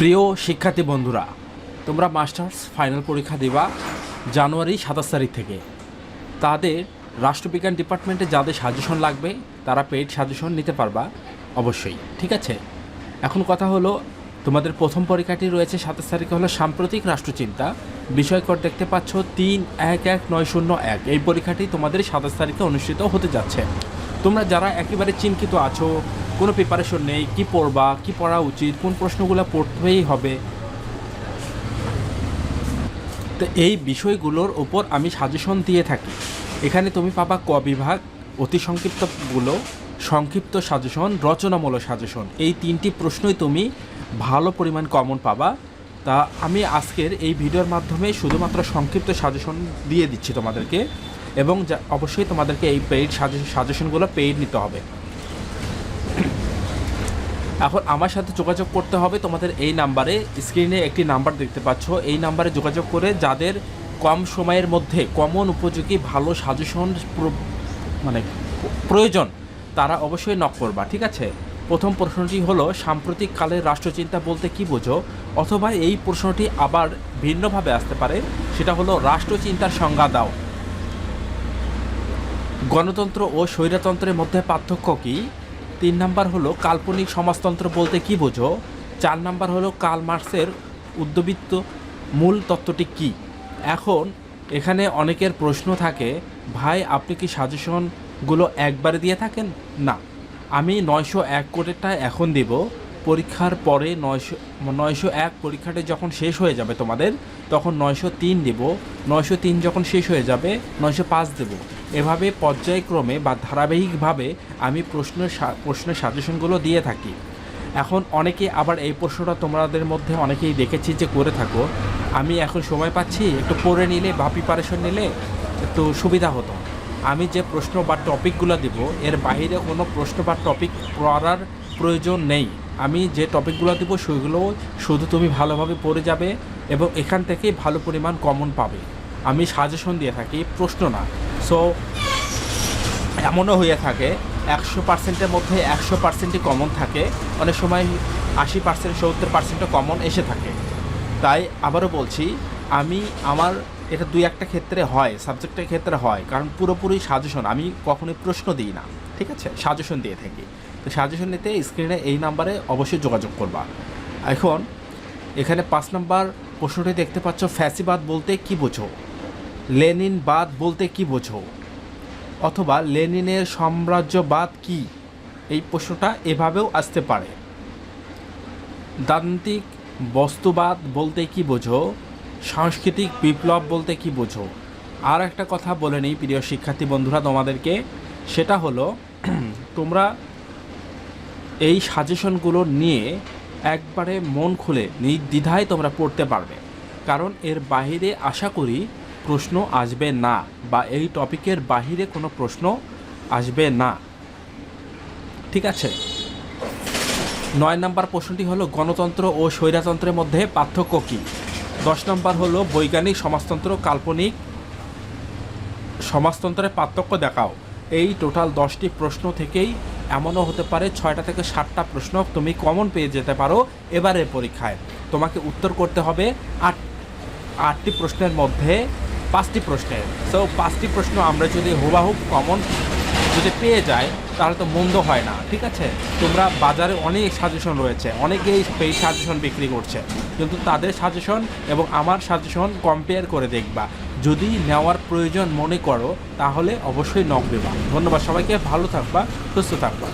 প্রিয় শিক্ষার্থী বন্ধুরা, তোমরা মাস্টার্স ফাইনাল পরীক্ষা দিবা জানুয়ারি সাতাশ তারিখ থেকে। তাদের রাষ্ট্রবিজ্ঞান ডিপার্টমেন্টে যাদের সাজেশন লাগবে, তারা পেইড সাজেশন নিতে পারবা অবশ্যই, ঠিক আছে? এখন কথা হলো, তোমাদের প্রথম পরীক্ষাটি রয়েছে সাতাশ তারিখে হলো সাম্প্রতিক রাষ্ট্রচিন্তা। বিষয়কর দেখতে পাচ্ছ তিন, এক এক, নয়, শূন্য, এক। এই পরীক্ষাটি তোমাদের সাতাশ তারিখে অনুষ্ঠিত হতে যাচ্ছে। তোমরা যারা একেবারে চিন্তিত আছো কোনো প্রিপারেশন নেই, কি পড়বা, কি পড়া উচিত, কোন প্রশ্নগুলো পড়তেই হবে। তো এই বিষয়গুলোর ওপর আমি সাজেশন দিয়ে থাকি। এখানে তুমি পাবা ক বিভাগ, অতি সংক্ষিপ্তগুলো, সংক্ষিপ্ত সাজেশন রচনামূলক সাজেশন এই তিনটি প্রশ্নই তুমি ভালো পরিমাণ কমন পাবা। তা আমি আজকের এই ভিডিওর মাধ্যমে শুধুমাত্র সংক্ষিপ্ত সাজেশন দিয়ে দিচ্ছি তোমাদেরকে এবং অবশ্যই তোমাদেরকে এই পেইড সাজেশনগুলো পেইড নিতে হবে। এখন আমার সাথে যোগাযোগ করতে হবে তোমাদের এই নাম্বারে। স্ক্রিনে একটি নাম্বার দেখতে পাচ্ছ। এই নাম্বারে যোগাযোগ করে যাদের কম সময়ের মধ্যে কমন উপযোগী ভালো সাজেশন মানে প্রয়োজন, তারা অবশ্যই নক করবা, ঠিক আছে? প্রথম প্রশ্নটি হলো, সাম্প্রতিক কালের রাষ্ট্রচিন্তা বলতে কি বোঝো? অথবা এই প্রশ্নটি আবার ভিন্নভাবে আসতে পারে। সেটা হলো, রাষ্ট্রচিন্তার সংজ্ঞা দাও। গণতন্ত্র ও স্বৈরতন্ত্রের মধ্যে পার্থক্য কি? তিন নাম্বার হলো কাল্পনিক সমাজতন্ত্র বলতে কি বোঝো? চার নাম্বার হলো কার্ল মার্কসের উদ্যবিত্ত মূল তত্ত্বটি কি? এখন এখানে অনেকের প্রশ্ন থাকে, ভাই, আপনি কি সাজেশনগুলো একবারে দিয়ে থাকেন? না। আমি নয়শো এক কোটিটা এখন দেব। পরীক্ষার পরে নয়শো নয়শো এক পরীক্ষাটা যখন শেষ হয়ে যাবে তোমাদের, তখন নয়শো তিন দেব। নয়শো তিন যখন শেষ হয়ে যাবে, নয়শো পাঁচ দেব। এভাবে পর্যায়ক্রমে বা ধারাবাহিকভাবে আমি প্রশ্নের সা- প্রশ্নের সাজেশনগুলো দিয়ে থাকি। এখন অনেকে আবার এই প্রশ্নটা তোমাদের মধ্যে অনেকেই দেখেছি যে করে থাকো। আমি এখন সময় পাচ্ছি, একটু পড়ে নিলে বা প্রিপারেশন নিলে একটু সুবিধা হতো। আমি যে প্রশ্ন বা টপিকগুলো দিব, এর বাইরে কোনো প্রশ্ন বা টপিক পড়ার প্রয়োজন নেই। আমি যে টপিকগুলো দিব, সেগুলো শুধু তুমি ভালোভাবে পড়ে যাবে এবং এখান থেকেই ভালো পরিমাণ কমন পাবে। আমি সাজেশন দিয়ে থাকি, প্রশ্ন না। সো এমনও হয়ে থাকে, একশো পার্সেন্টের মধ্যে একশো পার্সেন্টই কমন থাকে। অনেক সময় আশি পার্সেন্ট সত্তর পার্সেন্টও কমন এসে থাকে। তাই আবারও বলছি, আমি আমার, এটা দুই একটা ক্ষেত্রে হয় সাবজেক্টের ক্ষেত্রে হয়, কারণ পুরোপুরি সাজেশন আমি কখনোই প্রশ্ন দিই না, ঠিক আছে? সাজেশন দিয়ে থাকি। তো সাজেশন নিতে স্ক্রিনে এই নাম্বারে অবশ্যই যোগাযোগ করবা। এখন, এখানে পাঁচ নাম্বার প্রশ্নটি দেখতে পাচ্ছ, ফ্যাসিবাদ বলতে কি বোঝো? লেনিনবাদ বলতে কি বোঝো? অথবা লেনিনের সাম্রাজ্যবাদ কি? এই প্রশ্নটা এভাবেও আসতে পারে। দান্তিক বস্তুবাদ বলতে কি বোঝো? সাংস্কৃতিক বিপ্লব বলতে কি বোঝো? আর একটা কথা বলে নিই, প্রিয় শিক্ষার্থী বন্ধুরা তোমাদেরকে। সেটা হলো, তোমরা এই সাজেশনগুলো নিয়ে একবারে মন খুলে, নির্দ্বিধায় তোমরা পড়তে পারবে। কারণ এর বাহিরে আশা করি প্রশ্ন আসবে না বা এই টপিকের বাহিরে কোনো প্রশ্ন আসবে না। ঠিক আছে? নয় নম্বর প্রশ্নটি হলো, গণতন্ত্র ও স্বৈরাতন্ত্রের মধ্যে পার্থক্য কী? দশ নম্বর হলো, বৈজ্ঞানিক, সমাজতন্ত্র, কাল্পনিক সমাজতন্ত্রের পার্থক্য দেখাও। এই টোটাল দশটি প্রশ্ন থেকেই এমনও হতে পারে, ছয়টা থেকে সাতটা প্রশ্ন তুমি কমন পেয়ে যেতে পারো এবারের পরীক্ষায়। তোমাকে উত্তর করতে হবে আট, আটটি প্রশ্নের মধ্যে পাঁচটি প্রশ্নের। সো পাঁচটি প্রশ্ন আমরা যদি হুবাহু কমন যদি পেয়ে যাই, তাহলে তো মন্দ হয় না, ঠিক আছে? তোমরা বাজারে অনেক সাজেশন রয়েছে, অনেকেই এই সাজেশন বিক্রি করছে। কিন্তু তাদের সাজেশন এবং আমার সাজেশন কম্পেয়ার করে দেখবা। যদি নেওয়ার প্রয়োজন মনে করো, তাহলে অবশ্যই নক দেবা। ধন্যবাদ সবাইকে, ভালো থাকবা, সুস্থ থাকবা।